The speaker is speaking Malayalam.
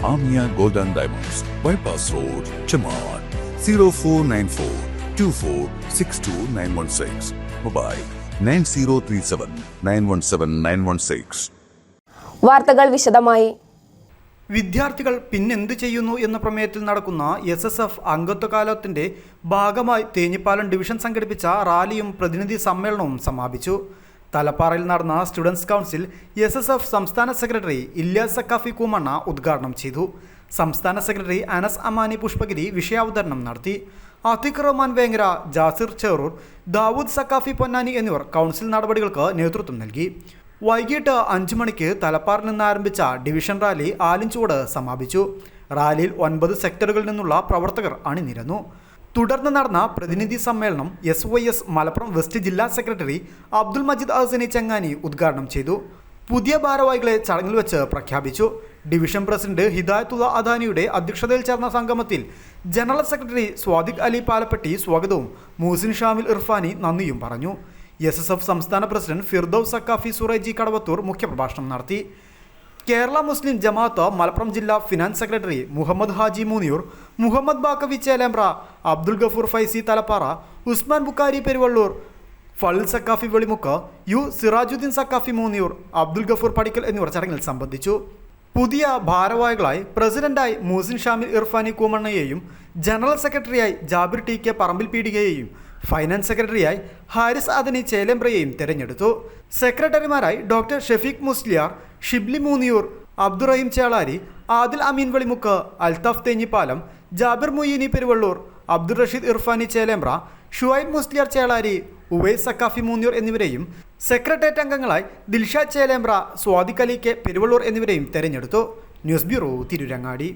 Amia Gold and Diamonds, Bypass Road, Chamar, 0494 2462916. Mobile 9037 917 916. വാർത്തകൾ വിശദമായി വിദ്യാർത്ഥികൾ പിന്നെന്ത് ചെയ്യുന്നു എന്ന പ്രമേയത്തിൽ നടക്കുന്ന എസ് എസ് എഫ് അംഗത്വകാലത്തിന്റെ ഭാഗമായി തേഞ്ഞിപ്പാലം ഡിവിഷൻ സംഘടിപ്പിച്ച റാലിയും പ്രതിനിധി സമ്മേളനവും സമാപിച്ചു തലപ്പാറയിൽ നടന്ന students council S S F സംസ്ഥാന സെക്രട്ടറി ഇല്യാസ് സക്കാഫി കൂമണ്ണ ഉദ്ഘാടനം ചെയ്തു. സംസ്ഥാന സെക്രട്ടറി അനസ് അമാനി പുഷ്പഗിരി വിഷയാവതരണം നടത്തി. അതിഖ് റഹ്മാൻ വേങ്ങര ജാസിർ ചെറൂർ ദാവൂദ് സക്കാഫി പൊന്നാനി എന്നിവർ കൗൺസിൽ നടപടികൾക്ക് നേതൃത്വം നൽകി. വൈകിട്ട് അഞ്ചു മണിക്ക് തലപ്പാറിൽ നിന്ന് ആരംഭിച്ച ഡിവിഷൻ റാലി ആലിൻചൂട് സമാപിച്ചു. റാലിയിൽ ഒൻപത് സെക്ടറുകളിൽ നിന്നുള്ള പ്രവർത്തകർ അണിനിരന്നു. തുടർന്ന് നടന്ന പ്രതിനിധി സമ്മേളനം S Y S Malappuram west ജില്ലാ സെക്രട്ടറി അബ്ദുൽ മജീദ് അഹസനി ചങ്ങാനി ഉദ്ഘാടനം ചെയ്തു. പുതിയ ഭാരവാഹികളെ ചടങ്ങിൽ വെച്ച് പ്രഖ്യാപിച്ചു. ഡിവിഷൻ പ്രസിഡന്റ് ഹിദായത്തുള്ള അദാനിയുടെ അധ്യക്ഷതയിൽ ചേർന്ന സംഗമത്തിൽ ജനറൽ സെക്രട്ടറി സ്വാദിഖ് അലി പാലപ്പെട്ടി സ്വാഗതവും മൂസിൻ ഷാമിൽ ഇർഫാനി നന്ദിയും പറഞ്ഞു. എസ് എസ് എഫ് സംസ്ഥാന പ്രസിഡന്റ് ഫിർദൌസ് സക്കാഫി സുറൈജി കടവത്തൂർ മുഖ്യപ്രഭാഷണം നടത്തി. കേരള മുസ്ലിം ജമാഅത്ത് മലപ്പുറം ജില്ലാ finance secretary Muhammad Haji Moonniyur Muhammad Baqavi Chelembra Abdul Gafoor Faizy Thalappara Usman Bukhari Peruvallur Fazil Sakhafi Velimukku U Sirajuddin Sakhafi Moonniyur Abdul Gafoor Padikkal എന്നിവർ ചടങ്ങിൽ സംബന്ധിച്ചു. പുതിയ ഭാരവാഹികളായി പ്രസിഡന്റായി മുഹസിൻ ഷാമിൽ ഇർഫാനി കൂമണ്ണയെയും ജനറൽ സെക്രട്ടറിയായി ജാബിർ ടി കെ പറമ്പിൽ പീടികയെയും ഫൈനാൻസ് സെക്രട്ടറിയായി ഹാരിസ് അദനി ചേലമ്പ്രയെയും തെരഞ്ഞെടുത്തു. സെക്രട്ടറിമാരായി ഡോക്ടർ ഷെഫീഖ് മുസ്ലിയാർ ഷിബ്ലി മൂന്നിയൂർ അബ്ദുറഹീം ചേളാരി ആദിൽ അമീൻ വെളിമുക്ക് അൽതാഫ് തേഞ്ഞിപ്പാലം ജാബിർ മൊയ്യീനി പെരുവള്ളൂർ അബ്ദുൾ റഷീദ് ഇർഫാനി ചേലേമ്പ്ര ഷുഐബ് മുസ്ലിയാർ ചേളാരി ഉവൈസ് സക്കാഫി മൂന്നിയൂർ എന്നിവരെയും സെക്രട്ടേറിയറ്റ് അംഗങ്ങളായി ദിൽഷാദ് ചേലേമ്പ്ര സ്വാദിഖ് അലി കെ പെരുവള്ളൂർ എന്നിവരെയും തെരഞ്ഞെടുത്തു. News bureau Tirurangadi.